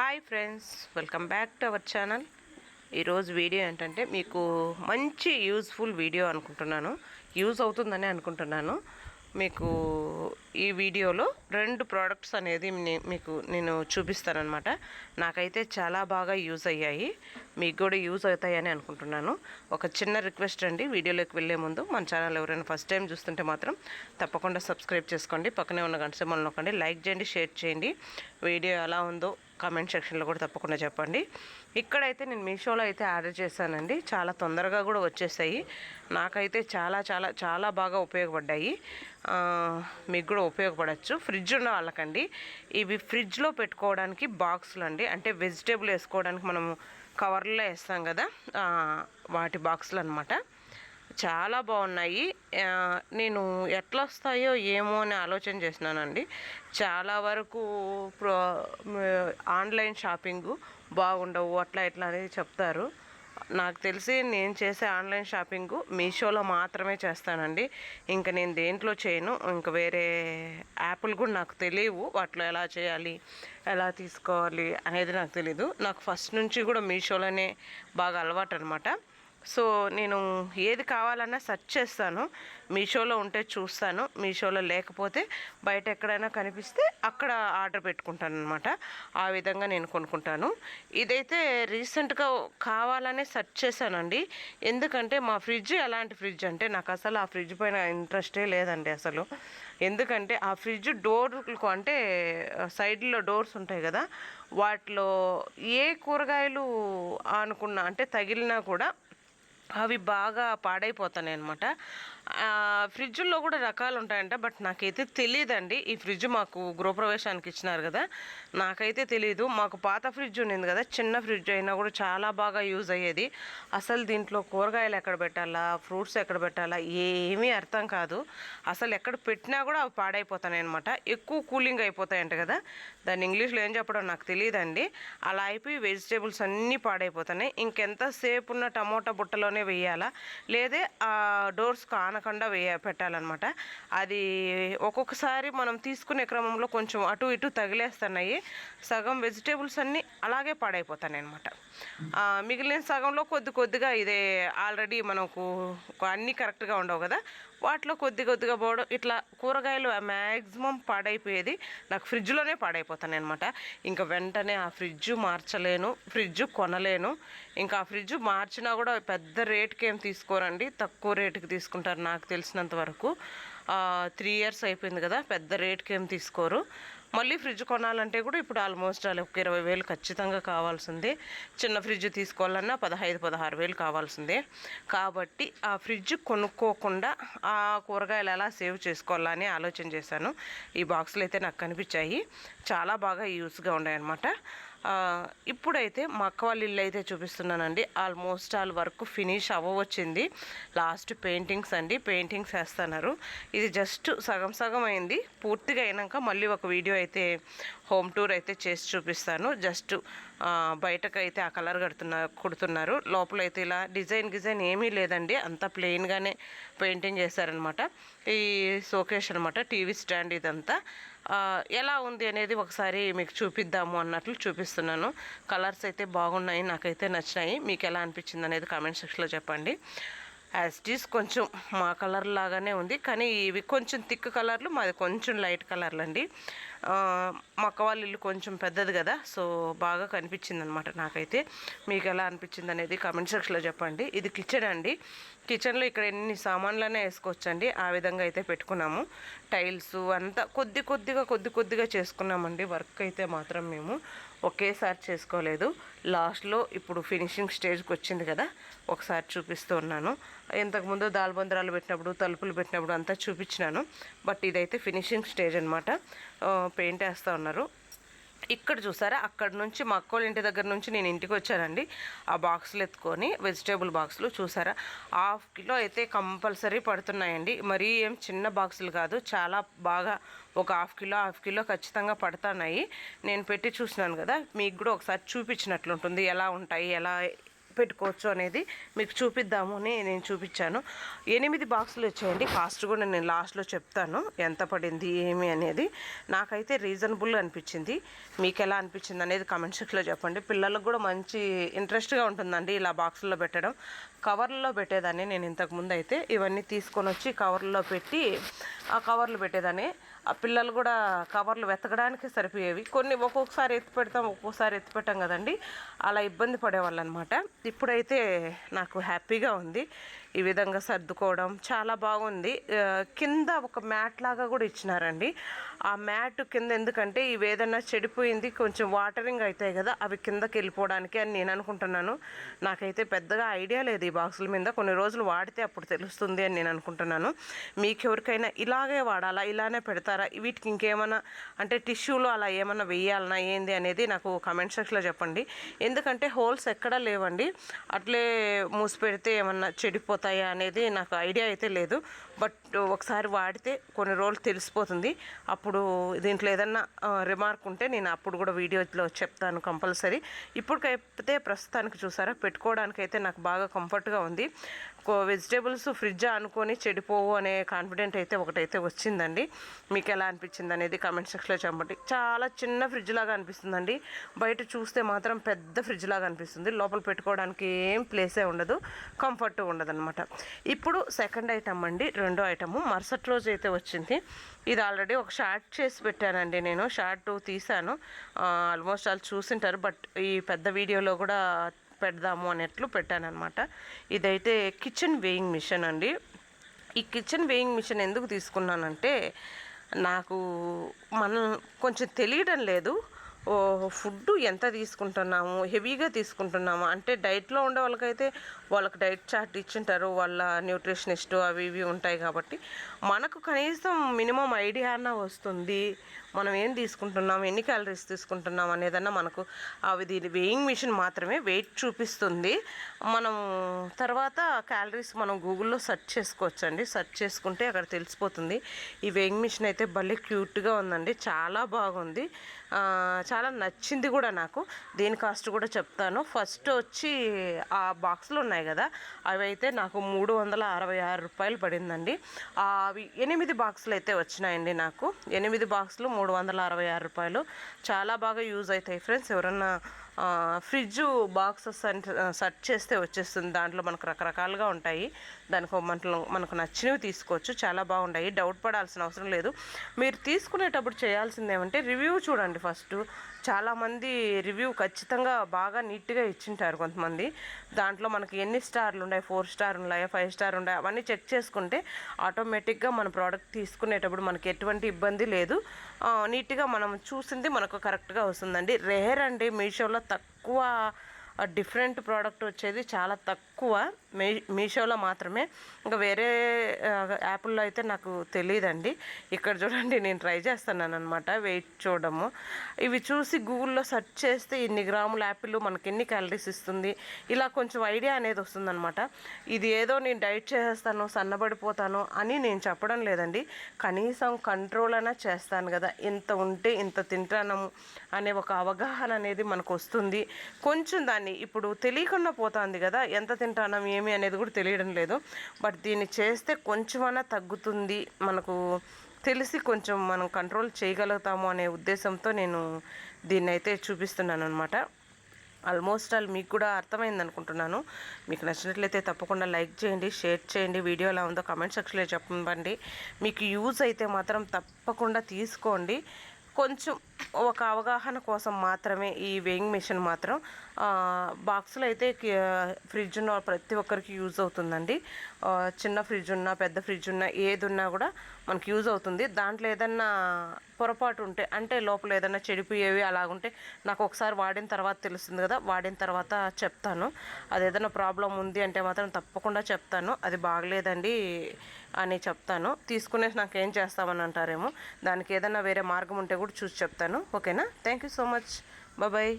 Hi friends welcome back to our channel ఈరోజు video ఏంటంటే మీకు మంచి యూజ్ఫుల్ వీడియో అనుకుంటున్నాను. యూజ్ అవుతుందని అనుకుంటున్నాను. మీకు ఈ వీడియోలో రెండు ప్రోడక్ట్స్ అనేది మీకు నేను చూపిస్తానమాట నాకైతే చాలా బాగా యూజ్ అయ్యాయి. మీకు కూడా యూజ్ అవుతాయని అనుకుంటున్నాను. ఒక చిన్న రిక్వెస్ట్ అండి వీడియోలోకి వెళ్ళే ముందు మన ఛానల్ ఎవరైనా ఫస్ట్ టైం చూస్తుంటే మాత్రం తప్పకుండా సబ్స్క్రైబ్ చేసుకోండి. పక్కనే ఉన్న గంట సింబల్ నొక్కండి లైక్ చేయండి షేర్ చేయండి. వీడియో ఎలా ఉందో కామెంట్ సెక్షన్లో కూడా తప్పకుండా చెప్పండి. ఇక్కడైతే నేను మీషోలో అయితే ఆర్డర్ చేశానండి. చాలా తొందరగా కూడా వచ్చేసాయి. నాకైతే చాలా చాలా చాలా బాగా ఉపయోగపడ్డాయి. మీకు కూడా ఉపయోగపడచ్చు. ఫ్రిడ్జ్ ఉన్న వాళ్ళకండి. ఇవి ఫ్రిడ్జ్లో పెట్టుకోవడానికి బాక్సులు అండి. అంటే వెజిటేబుల్ వేసుకోవడానికి మనము కవర్లో వేస్తాం కదా వాటి బాక్సులు అనమాట చాలా బాగున్నాయి. నేను ఎట్లా వస్తాయో ఏమో అని ఆలోచన చేసినానండి చాలా వరకు ప్రో ఆన్లైన్ షాపింగ్ బాగుండవు అట్లా ఇట్లా అనేది చెప్తారు. నాకు తెలిసి నేను చేసే ఆన్లైన్ షాపింగ్ మీషోలో మాత్రమే చేస్తానండి. ఇంకా నేను దేంట్లో చేయను ఇంకా వేరే యాప్లు కూడా నాకు తెలియవు వాటిలో ఎలా చేయాలి ఎలా తీసుకోవాలి అనేది నాకు తెలీదు. నాకు ఫస్ట్ నుంచి కూడా మీషోలోనే బాగా అలవాటు అనమాట సో నేను ఏది కావాలన్నా సెర్చ్ చేస్తాను. మీషోలో ఉంటే చూస్తాను. మీషోలో లేకపోతే బయట ఎక్కడైనా కనిపిస్తే అక్కడ ఆర్డర్ పెట్టుకుంటాను అనమాట ఆ విధంగా నేను కొనుక్కుంటాను. ఇదైతే రీసెంట్గా కావాలనే సెర్చ్ చేశానండి. ఎందుకంటే మా ఫ్రిడ్జ్ ఎలాంటి ఫ్రిడ్జ్ అంటే నాకు అసలు ఆ ఫ్రిడ్జ్ పైన ఇంట్రెస్టే లేదండి అసలు. ఎందుకంటే ఆ ఫ్రిడ్జ్ డోర్లకు అంటే సైడ్లో డోర్స్ ఉంటాయి కదా వాటిలో ఏ కూరగాయలు అనుకున్నా అంటే తగిలినా కూడా అవి బాగా పాడైపోతున్నాయి అనమాట ఫ్రిడ్జ్లో కూడా రకాలు ఉంటాయంట బట్ నాకైతే తెలియదండి ఈ ఫ్రిడ్జ్ మాకు గృహప్రవేశానికి ఇచ్చినారు కదా నాకైతే తెలియదు మాకు పాత ఫ్రిడ్జ్ ఉండింది కదా చిన్న ఫ్రిడ్జ్ అయినా కూడా చాలా బాగా యూజ్ అయ్యేది. అసలు దీంట్లో కూరగాయలు ఎక్కడ పెట్టాలా ఫ్రూట్స్ ఎక్కడ పెట్టాలా ఏమీ అర్థం కాదు. అసలు ఎక్కడ పెట్టినా కూడా అవి పాడైపోతున్నాయి అనమాట ఎక్కువ కూలింగ్ అయిపోతాయంట కదా దాన్ని ఇంగ్లీష్లో ఏం చెప్పడం నాకు తెలియదండి అలా అయిపోయి వెజిటేబుల్స్ అన్నీ పాడైపోతున్నాయి ఇంకెంతసేపు ఉన్న టమోటా బుట్టలోనే వేయాలా లేదే ఆ డోర్స్ కాన ఆనకుండా వేయ పెట్టాలన్నమాట. అది ఒక్కొక్కసారి మనం తీసుకునే క్రమంలో కొంచెం అటు ఇటు తగిలేస్తున్నాయి. సగం వెజిటేబుల్స్ అన్నీ అలాగే పాడైపోతున్నాయి అనమాట మిగిలిన సగంలో కొద్ది కొద్దిగా ఇదే ఆల్రెడీ మనకు అన్నీ కరెక్ట్గా ఉండవు కదా. వాటిలో కొద్ది కొద్దిగా పోవడం. ఇట్లా కూరగాయలు మ్యాక్సిమం పాడైపోయేది నాకు ఫ్రిడ్జ్లోనే పాడైపోతాను అనమాట ఇంకా వెంటనే ఆ ఫ్రిడ్జ్ మార్చలేను ఫ్రిడ్జ్ కొనలేను. ఇంకా ఆ ఫ్రిడ్జ్ మార్చినా కూడా పెద్ద రేట్కి ఏం తీసుకోరండి. తక్కువ రేటుకి తీసుకుంటారు నాకు తెలిసినంత వరకు. త్రీ ఇయర్స్ అయిపోయింది కదా పెద్ద రేట్కి ఏం తీసుకోరు. మళ్ళీ ఫ్రిడ్జ్ కొనాలంటే కూడా ఇప్పుడు ఆల్మోస్ట్ అలా ఒక ఇరవై వేలు ఖచ్చితంగా కావాల్సిందే. చిన్న ఫ్రిడ్జ్ తీసుకోవాలన్నా పదహైదు పదహారు వేలు కావాల్సిందే. కాబట్టి ఆ ఫ్రిడ్జ్ కొనుక్కోకుండా ఆ కూరగాయలు ఎలా సేవ్ చేసుకోవాలని ఆలోచన చేశాను. ఈ బాక్సులు అయితే నాకు కనిపించాయి. చాలా బాగా యూస్గా ఉన్నాయన్నమాట. ఇప్పుడైతే మా అక్క వాళ్ళ ఇల్లు అయితే చూపిస్తున్నానండి. ఆల్మోస్ట్ ఆల్ వర్క్ ఫినిష్ అవ్వవచ్చింది. లాస్ట్ పెయింటింగ్స్ అండి. పెయింటింగ్స్ వేస్తున్నారు. ఇది జస్ట్ సగం సగం అయింది. పూర్తిగా అయినాక మళ్ళీ ఒక వీడియో అయితే హోమ్ టూర్ అయితే చేసి చూపిస్తాను. జస్ట్ బయటకైతే అయితే ఆ కలర్ కడుతున్నా కుడుతున్నారు. లోపల అయితే ఇలా డిజైన్ గిజైన్ ఏమీ లేదండి. అంతా ప్లెయిన్గానే పెయింటింగ్ చేశారనమాట ఈ షోకేష్ అనమాట టీవీ స్టాండ్ ఇదంతా. ఎలా ఉంది అనేది ఒకసారి మీకు చూపిద్దాము అన్నట్లు చూపిస్తున్నాను. కలర్స్ అయితే బాగున్నాయి నాకైతే నచ్చినాయి. మీకు ఎలా అనిపించింది అనేది కామెంట్ సెక్షన్లో చెప్పండి. యాజ్ ఇట్ ఈస్ కొంచెం మా కలర్ లాగానే ఉంది. కానీ ఇవి కొంచెం థిక్ కలర్లు మాది కొంచెం లైట్ కలర్లు అండి. మా అక్క వాళ్ళ ఇల్లు కొంచెం పెద్దది కదా సో బాగా కనిపించింది అనమాట నాకైతే. మీకు ఎలా అనిపించింది అనేది కామెంట్ సెక్షన్లో చెప్పండి. ఇది కిచెన్ అండి. కిచెన్లో ఇక్కడ ఎన్ని సామాన్లనే వేసుకోవచ్చండి. ఆ విధంగా అయితే పెట్టుకున్నాము. టైల్స్ అంతా కొద్ది కొద్దిగా కొద్ది కొద్దిగా చేసుకున్నామండి. వర్క్ అయితే మాత్రం మేము ఒకేసారి చేసుకోలేదు. లాస్ట్లో ఇప్పుడు ఫినిషింగ్ స్టేజ్కి వచ్చింది కదా ఒకసారి చూపిస్తూ ఉన్నాను. ఇంతకుముందు దాల్బందరాలు పెట్టినప్పుడు తలుపులు పెట్టినప్పుడు అంతా చూపించినాను. బట్ ఇదైతే ఫినిషింగ్ స్టేజ్ అనమాట పెయింట్ వేస్తూ ఉన్నారు. ఇక్కడ చూసారా? అక్కడ నుంచి మా అక్కోళ్ళ ఇంటి దగ్గర నుంచి నేను ఇంటికి వచ్చానండి. ఆ బాక్సులు ఎత్తుకొని వెజిటేబుల్ బాక్సులు చూసారా? హాఫ్ కిలో అయితే కంపల్సరీ పడుతున్నాయండి. మరీ ఏం చిన్న బాక్సులు కాదు చాలా బాగా ఒక హాఫ్ కిలో హాఫ్ కిలో ఖచ్చితంగా పడుతున్నాయి. నేను పెట్టి చూసినాను కదా మీకు కూడా ఒకసారి చూపించినట్లుంటుంది. ఎలా ఉంటాయి ఎలా పెట్టుకోవచ్చు అనేది మీకు చూపిద్దాము అని నేను చూపించాను. ఎనిమిది బాక్సులు వచ్చేయండి. కాస్ట్ కూడా నేను లాస్ట్లో చెప్తాను. ఎంత పడింది ఏమి అనేది నాకైతే రీజనబుల్ అనిపించింది. మీకు ఎలా అనిపించింది అనేది కమెంట్ సెక్షన్లో చెప్పండి. పిల్లలకు కూడా మంచి ఇంట్రెస్ట్గా ఉంటుందండి ఇలా బాక్సుల్లో పెట్టడం. కవర్లలో పెట్టేదాన్ని నేను ఇంతకు ముందు అయితే. ఇవన్నీ తీసుకొని వచ్చి కవర్లో పెట్టి ఆ కవర్లు పెట్టేదాన్ని. ఆ పిల్లలు కూడా కవర్లు వెతకడానికి సరిపోయేవి. కొన్ని ఒక్కొక్కసారి ఎత్తి పెడతాం ఒక్కొక్కసారి ఎత్తి పెట్టాం కదండి. అలా ఇబ్బంది పడేవాళ్ళు అనమాట ఇప్పుడైతే నాకు హ్యాపీగా ఉంది. ఈ విధంగా సర్దుకోవడం చాలా బాగుంది. కింద ఒక మ్యాట్ లాగా కూడా ఇచ్చినారండి. ఆ మ్యాట్ కింద ఎందుకంటే ఇవి ఏదైనా చెడిపోయింది. కొంచెం వాటరింగ్ అవుతాయి కదా అవి కిందకి వెళ్ళిపోవడానికి అని నేను అనుకుంటున్నాను. నాకైతే పెద్దగా ఐడియా లేదు ఈ బాక్సుల మీద. కొన్ని రోజులు వాడితే అప్పుడు తెలుస్తుంది అని నేను అనుకుంటున్నాను. మీకు ఎవరికైనా ఇలాగే వాడాలా ఇలానే పెడతారా? వీటికి ఇంకేమైనా అంటే టిష్యూలో అలా ఏమైనా వేయాలనా ఏంది అనేది నాకు కమెంట్ సెక్షన్లో చెప్పండి. ఎందుకంటే హోల్స్ ఎక్కడా లేవండి. అట్లే మూసి పెడితే ఏమన్నా చెడిపోతాయా అనేది నాకు ఐడియా అయితే లేదు. బట్ ఒకసారి వాడితే కొన్ని రోజులు తెలిసిపోతుంది. అప్పుడు దీంట్లో ఏదన్నా రిమార్క్ ఉంటే నేను అప్పుడు కూడా వీడియోలో చెప్తాను కంపల్సరీ. ఇప్పటికైతే ప్రస్తుతానికి చూసారా పెట్టుకోవడానికి అయితే నాకు బాగా కంఫర్ట్గా ఉంది. వెజిటేబుల్స్ ఫ్రిడ్జ్ అనుకొని చెడిపోవు అనే కాన్ఫిడెంట్ అయితే ఒకటైతే వచ్చిందండి. మీకు ఎలా అనిపించింది అనేది కామెంట్ సెక్షన్లో చెప్పండి. చాలా చిన్న ఫ్రిడ్జ్ లాగా అనిపిస్తుందండి. బయట చూస్తే మాత్రం పెద్ద ఫ్రిడ్జ్ లాగా అనిపిస్తుంది. లోపల పెట్టుకోవడానికి ఏం ప్లేసే ఉండదు. కంఫర్ట్ ఉండదు అనమాట ఇప్పుడు సెకండ్ ఐటమ్ అండి రెండో ఐటము. మరుసటి రోజు అయితే వచ్చింది. ఇది ఆల్రెడీ ఒక షార్ట్ చేసి పెట్టానండి నేను. షార్ట్ తీసాను ఆల్మోస్ట్ వాళ్ళు చూసింటారు. బట్ ఈ పెద్ద వీడియోలో కూడా పెడదాము అన్నట్లు పెట్టానమాట ఇదైతే కిచెన్ వేయింగ్ మిషన్ అండి. ఈ కిచెన్ వేయింగ్ మిషన్ ఎందుకు తీసుకున్నానంటే నాకు మనం కొంచెం తెలియడం లేదు. ఓ ఫుడ్ ఎంత తీసుకుంటున్నాము? హెవీగా తీసుకుంటున్నాము? అంటే డైట్లో ఉండే వాళ్ళకైతే వాళ్ళకి డైట్ చార్ట్ ఇచ్చింటారు వాళ్ళ న్యూట్రిషనిస్ట్ అవి ఇవి ఉంటాయి కాబట్టి. మనకు కనీసం మినిమం ఐడియా అన్న వస్తుంది మనం ఏం తీసుకుంటున్నాం ఎన్ని క్యాలరీస్ తీసుకుంటున్నాం అనేదన్నా మనకు అవి దీని వేయింగ్ మిషన్ మాత్రమే వెయిట్ చూపిస్తుంది. మనం తర్వాత క్యాలరీస్ మనం గూగుల్లో సెర్చ్ చేసుకోవచ్చు అండి సెర్చ్ చేసుకుంటే అక్కడ తెలిసిపోతుంది. ఈ వేయింగ్ మిషన్ అయితే భలే క్యూట్గా ఉందండి చాలా బాగుంది. చాలా నచ్చింది కూడా నాకు. దీని కాస్ట్ కూడా చెప్తాను. ఫస్ట్ వచ్చి ఆ బాక్స్లో ఉన్నాయి కదా అవి అయితే నాకు మూడు వందల అరవై ఆరు రూపాయలు పడిందండి. అవి ఎనిమిది బాక్సులు అయితే వచ్చినాయండి నాకు. ఎనిమిది బాక్సులు మూడు వందల అరవై ఆరు రూపాయలు. చాలా బాగా యూజ్ అవుతాయి ఫ్రెండ్స్. ఎవరన్నా ఫ్రిడ్జ్ బాక్సెస్ సెర్చ్ చేస్తే వచ్చేస్తుంది. దాంట్లో మనకు రకరకాలుగా ఉంటాయి. దానికి మనలో మనకు నచ్చినవి తీసుకోవచ్చు. చాలా బాగుంటాయి. డౌట్ పడాల్సిన అవసరం లేదు. మీరు తీసుకునేటప్పుడు చేయాల్సింది ఏమంటే రివ్యూ చూడండి ఫస్ట్. చాలామంది రివ్యూ ఖచ్చితంగా బాగా నీట్గా ఇచ్చింటారు కొంతమంది. దాంట్లో మనకి ఎన్ని స్టార్లు ఉన్నాయి? ఫోర్ స్టార్ ఉన్నాయా? ఫైవ్ స్టార్ ఉన్నాయి? అవన్నీ చెక్ చేసుకుంటే ఆటోమేటిక్గా మన ప్రోడక్ట్ తీసుకునేటప్పుడు మనకి ఎటువంటి ఇబ్బంది లేదు. నీట్గా మనం చూసింది మనకు కరెక్ట్గా వస్తుందండి. రేర్ అండి మీషోలో తక్కువ డిఫరెంట్ ప్రోడక్ట్ వచ్చేది చాలా తక్కువ. మీ మీషోలో మాత్రమే. ఇంకా వేరే యాప్ల్లో అయితే నాకు తెలియదండి ఇక్కడ చూడండి నేను ట్రై చేస్తున్నాను అనమాట వెయిట్ చూడడము. ఇవి చూసి గూగుల్లో సెర్చ్ చేస్తే ఇన్ని గ్రాముల యాపిల్ మనకి ఎన్ని క్యాలరీస్ ఇస్తుంది. ఇలా కొంచెం ఐడియా అనేది వస్తుందన్నమాట. ఇది ఏదో నేను డైట్ చేసేస్తాను సన్నబడిపోతాను అని నేను చెప్పడం లేదండి. కనీసం కంట్రోల్ అయినా చేస్తాను కదా. ఇంత ఉంటే ఇంత తింటాను అనే ఒక అవగాహన అనేది మనకు వస్తుంది. కొంచెం దాన్ని ఇప్పుడు తెలియకుండా పోతుంది కదా ఎంత తింటానం ఏమి అనేది కూడా తెలియడం లేదు. బట్ దీన్ని చేస్తే కొంచెమైనా తగ్గుతుంది మనకు తెలిసి కొంచెం మనం కంట్రోల్ చేయగలుగుతాము అనే ఉద్దేశంతో నేను దీన్ని అయితే చూపిస్తున్నాను అనమాట ఆల్మోస్ట్ ఆల్ మీకు కూడా అర్థమైంది అనుకుంటున్నాను. మీకు నచ్చినట్లయితే తప్పకుండా లైక్ చేయండి షేర్ చేయండి. వీడియో ఎలా ఉందో కామెంట్ సెక్షన్లో చెప్పండి. మీకు యూజ్ అయితే మాత్రం తప్పకుండా తీసుకోండి. కొంచెం ఒక అవగాహన కోసం మాత్రమే ఈ వేయింగ్ మిషన్ మాత్రం బాక్సులు అయితే ఫ్రిడ్జ్ ఉన్న ప్రతి ఒక్కరికి యూజ్ అవుతుందండి. చిన్న ఫ్రిడ్జ్ ఉన్నా పెద్ద ఫ్రిడ్జ్ ఉన్నా ఏది ఉన్నా కూడా మనకి యూజ్ అవుతుంది. దాంట్లో ఏదన్నా పొరపాటు ఉంటే అంటే లోపల ఏదైనా చెడిపోయేవి అలాగుంటే నాకు ఒకసారి వాడిన తర్వాత తెలుస్తుంది కదా వాడిన తర్వాత చెప్తాను. అది ఏదైనా ప్రాబ్లం ఉంది అంటే మాత్రం తప్పకుండా చెప్తాను. అది బాగలేదండి అని చెప్తాను. తీసుకునేసి నాకు ఏం చేస్తామని అంటారేమో. దానికి ఏదైనా వేరే మార్గం ఉంటే కూడా చూసి చెప్తాను. ఓకేనా? Thank you so much. Bye.